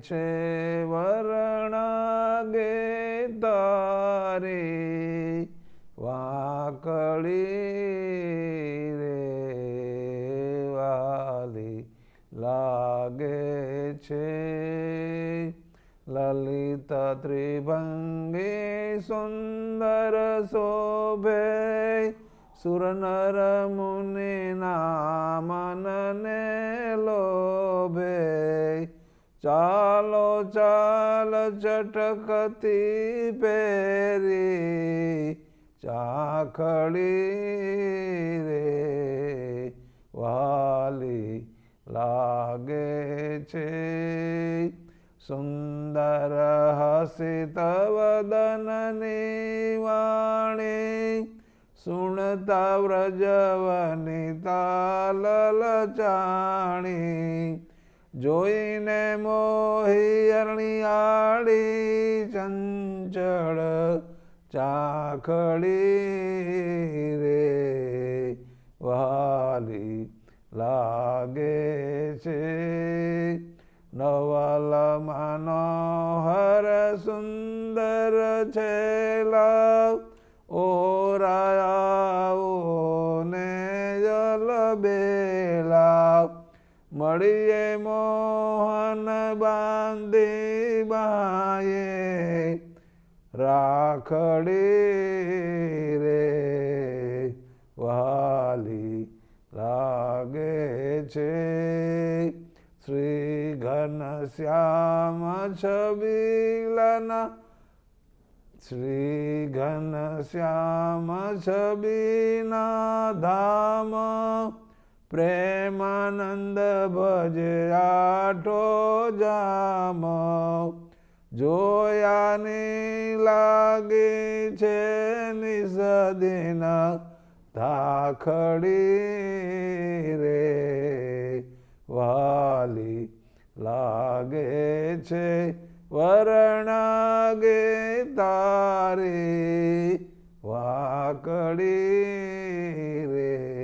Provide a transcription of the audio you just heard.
છે વરણાગે તારે વાકડી રે વાલી લાગે છે. લલિત ત્રિભંગી સુંદર શોભે સુરનર મુનિ નામનને લોભે ચાલો, ચાલ ચટકતી પેરી ચાખડી રે. વાલી લાગે છે, સુંદર હસિત વદનની વાણી, સુણતા વ્રજવની તાલ લચાણી જોઈને મોહી અરણિયાળી ચંચળ ચાખડી રે. વાલી લાગે છે નવલ મનોહર સુંદર છેલા ઓરાયાઓને જલબે મળીએ મોહન બાંધી બાયે રાખડી રે વાલી લાગે છે. શ્રી ઘન શ્યામ છબીલના શ્રી ઘન શ્યામ છબીના ધામ. પ્રેમાનંદ ભજ આઠો જામ. જોયાની લાગે છે નિસદિન ધાખડી રે. વાલી લાગે છે વરણાગે તારી. વાકડી રે.